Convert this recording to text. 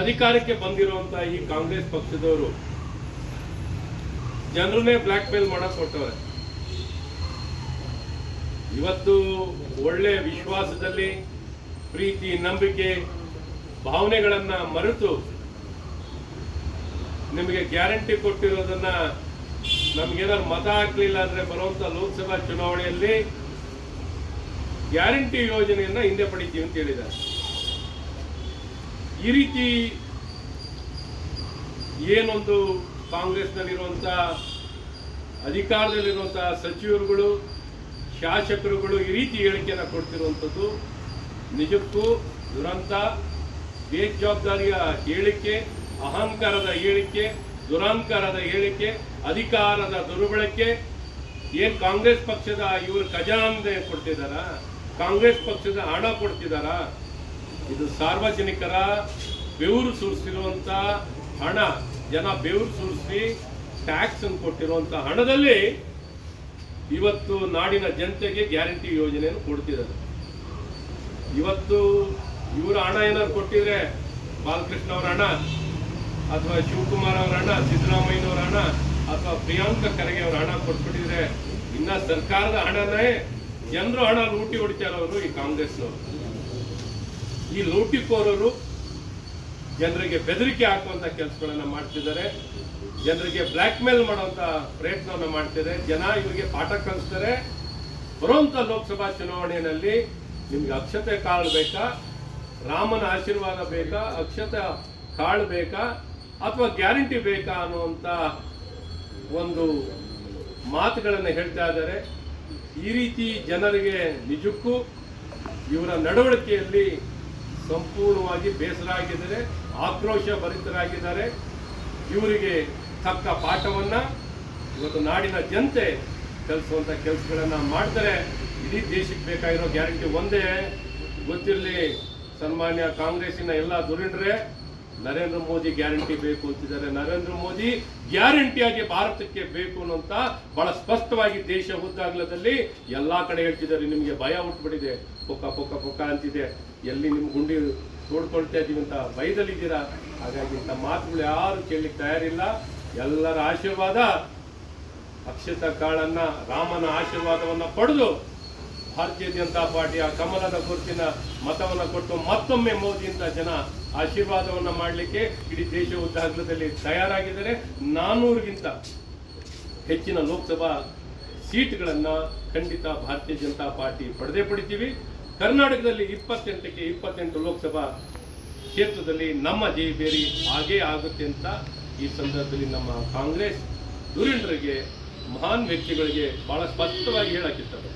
ಅಧಿಕಾರಕ್ಕೆ ಬಂದಿರುವಂತ ಈ ಕಾಂಗ್ರೆಸ್ ಪಕ್ಷದವರು ಜನರನ್ನೇ ಬ್ಲ್ಯಾಕ್ ಮೇಲ್ ಮಾಡಕ್ ಕೊಟ್ಟವ್ರೆ. ಇವತ್ತು ಒಳ್ಳೆ ವಿಶ್ವಾಸದಲ್ಲಿ, ಪ್ರೀತಿ, ನಂಬಿಕೆ, ಭಾವನೆಗಳನ್ನ ಮರೆತು ನಿಮಗೆ ಗ್ಯಾರಂಟಿ ಕೊಟ್ಟಿರೋದನ್ನ ನಮ್ಗೇನಾದ್ರು ಮತ ಹಾಕ್ಲಿಲ್ಲ ಅಂದ್ರೆ ಬರುವಂತ ಲೋಕಸಭಾ ಚುನಾವಣೆಯಲ್ಲಿ ಗ್ಯಾರಂಟಿ ಯೋಜನೆಯನ್ನ ಹಿಂದೆ ಪಡಿತೀವಿ ಅಂತ ಹೇಳಿದ್ದಾರೆ. ಈ ರೀತಿ ಏನೊಂದು ಕಾಂಗ್ರೆಸ್ನಲ್ಲಿರುವಂಥ ಅಧಿಕಾರದಲ್ಲಿರುವಂಥ ಸಚಿವರುಗಳು, ಶಾಸಕರುಗಳು ಈ ರೀತಿ ಹೇಳಿಕೆಯನ್ನು ಕೊಡ್ತಿರುವಂಥದ್ದು. ನಿಜಕ್ಕೂ ದುರಂತ, ಬೇಜವಾಬ್ದಾರಿಯ ಹೇಳಿಕೆ, ಅಹಂಕಾರದ ಹೇಳಿಕೆ ದುರಹಂಕಾರದ ಹೇಳಿಕೆ, ಅಧಿಕಾರದ ದುರ್ಬಳಕೆ. ಏನು ಕಾಂಗ್ರೆಸ್ ಪಕ್ಷದ ಇವರು ಖಜಾನೆ ಕೊಡ್ತಿದ್ದಾರಾ? ಕಾಂಗ್ರೆಸ್ ಪಕ್ಷದ ಹಣ ಕೊಡ್ತಿದಾರ ಇದು ಸಾರ್ವಜನಿಕರ ಬೆವರು ಸುರಿಸಿರುವಂಥ ಹಣ, ಜನ ಬೆವರು ಸುರಿಸಿ ಟ್ಯಾಕ್ಸ್ ಅನ್ನು ಕೊಟ್ಟಿರುವಂತ ಹಣದಲ್ಲಿ ಇವತ್ತು ನಾಡಿನ ಜನತೆಗೆ ಗ್ಯಾರಂಟಿ ಯೋಜನೆಯನ್ನು ಕೊಡ್ತಿದ್ದಾರೆ. ಇವತ್ತು ಇವರ ಹಣ ಏನಾದ್ರು ಕೊಟ್ಟಿದ್ರೆ ಬಾಲಕೃಷ್ಣ ಅವರ ಹಣ, ಅಥವಾ ಶಿವಕುಮಾರ್ ಅವರ ಹಣ, ಸಿದ್ದರಾಮಯ್ಯನವರ ಹಣ, ಅಥವಾ ಪ್ರಿಯಾಂಕ ಖರ್ಗೆ ಅವರ ಹಣ ಕೊಟ್ಬಿಟ್ಟಿದ್ರೆ ಇನ್ನ ಸರ್ಕಾರದ ಹಣನೇ ಜನರು ಹಣ ಲೂಟಿ ಹೊಡಿತಾರವರು ಈ ಕಾಂಗ್ರೆಸ್ನವರು. ಈ ಲೂಟಿಕೋರರು ಜನರಿಗೆ ಬೆದರಿಕೆ ಹಾಕುವಂತ ಕೆಲಸಗಳನ್ನ ಮಾಡ್ತಿದ್ದಾರೆ. ಜನರಿಗೆ ಬ್ಲ್ಯಾಕ್ ಮೇಲ್ ಮಾಡುವಂತ ಪ್ರಯತ್ನವನ್ನ ಮಾಡ್ತಿದ್ದಾರೆ. ಜನ ಇವರಿಗೆ ಪಾಠ ಕಲಿಸ್ತಾರೆ. ಬರುವಂತ ಲೋಕಸಭಾ ಚುನಾವಣೆಯಲ್ಲಿ ನಿಮ್ಗೆ ಅಕ್ಷತೆ ಕಾಳು ಬೇಕಾ? ರಾಮನ ಆಶೀರ್ವಾದ ಬೇಕಾ? ಅಕ್ಷತೆ ಕಾಳು ಬೇಕಾ? ಅಥವಾ ಗ್ಯಾರಂಟಿ ಬೇಕಾ ಅನ್ನುವಂತ ಒಂದು ಮಾತುಗಳನ್ನು ಹೇಳ್ತಾ ಇದ್ದಾರೆ. ಈ ರೀತಿ ಜನರಿಗೆ ನಿಜಕ್ಕೂ ಇವರ ನಡವಳಿಕೆಯಲ್ಲಿ ಸಂಪೂರ್ಣವಾಗಿ ಬೇಸರ ಆಗಿದ್ದಾರೆ ಆಕ್ರೋಶ ಭರಿತರಾಗಿದ್ದಾರೆ ಇವರಿಗೆ ತಕ್ಕ ಪಾಠವನ್ನ ಇವತ್ತು ನಾಡಿನ ಜನತೆ ಕಲಿಸುವಂತ ಕೆಲಸಗಳನ್ನು ಮಾಡ್ತಾರೆ. ಇಡೀ ದೇಶಕ್ಕೆ ಬೇಕಾಗಿರೋ ಗ್ಯಾರಂಟಿ ಒಂದೇ. ಗೊತ್ತಿರಲಿ, ಸನ್ಮಾನ್ಯ ಕಾಂಗ್ರೆಸ್ಸಿನ ಎಲ್ಲ ದುರಿಂಡ್ರೆ ನರೇಂದ್ರ ಮೋದಿ ಗ್ಯಾರಂಟಿ ಬೇಕು ಅಂತಿದ್ದಾರೆ. ನರೇಂದ್ರ ಮೋದಿ ಗ್ಯಾರಂಟಿಯಾಗಿ ಭಾರತಕ್ಕೆ ಬೇಕು ಅನ್ನೋಂತ ಬಹಳ ಸ್ಪಷ್ಟವಾಗಿ ದೇಶ ಹುದ್ದಾಗ್ಲದಲ್ಲಿ ಎಲ್ಲಾ ಕಡೆ ಹೇಳ್ತಿದ್ದಾರೆ. ನಿಮಗೆ ಭಯ ಹುಟ್ಟುಬಿಟ್ಟಿದೆ ಪೊಕ್ಕ ಪೊಕ್ಕ ಪೊಕ್ಕ ಅಂತಿದೆ. ಎಲ್ಲಿ ನಿಮ್ಮ ಗುಂಡಿ ನೋಡ್ಕೊಳ್ತಾ ಇದ್ದೀವಿ ಅಂತ ಭಯದಲ್ಲಿದ್ದೀರಾ? ಹಾಗಾಗಿ ಇಂಥ ಮಾತುಗಳು ಯಾರು ಕೇಳಲಿಕ್ಕೆ ತಯಾರಿಲ್ಲ. ಎಲ್ಲರ ಆಶೀರ್ವಾದ ಅಕ್ಷತ ಕಾಳನ್ನ ರಾಮನ ಆಶೀರ್ವಾದವನ್ನ ಪಡೆದು ಭಾರತೀಯ ಜನತಾ ಪಾರ್ಟಿಯ ಕಮಲದ ಗುರುತಿನ ಮತವನ್ನು ಕೊಟ್ಟು ಮತ್ತೊಮ್ಮೆ ಮೋದಿಯಿಂದ ಜನ ಆಶೀರ್ವಾದವನ್ನು ಮಾಡಲಿಕ್ಕೆ ಇಡೀ ದೇಶ ಉದ್ದಾಗಲದಲ್ಲಿ ತಯಾರಾಗಿದ್ದಾರೆ. ನಾನೂರಿಗಿಂತ ಹೆಚ್ಚಿನ ಲೋಕಸಭಾ ಸೀಟ್ಗಳನ್ನು ಖಂಡಿತ ಭಾರತೀಯ ಜನತಾ ಪಾರ್ಟಿ ಪಡೆದೇ ಪಡಿತೀವಿ. ಕರ್ನಾಟಕದಲ್ಲಿ ಇಪ್ಪತ್ತೆಂಟಕ್ಕೆ ಇಪ್ಪತ್ತೆಂಟು ಲೋಕಸಭಾ ಕ್ಷೇತ್ರದಲ್ಲಿ ನಮ್ಮ ಜಯಬೇರಿ ಹಾಗೇ ಆಗುತ್ತೆ ಅಂತ ಈ ಸಂದರ್ಭದಲ್ಲಿ ನಮ್ಮ ಕಾಂಗ್ರೆಸ್ ಧುರೀಣರಿಗೆ ಮಹಾನ್ ವ್ಯಕ್ತಿಗಳಿಗೆ ಬಹಳ ಸ್ಪಷ್ಟವಾಗಿ ಹೇಳಕ್ಕಿದ್ದಾರೆ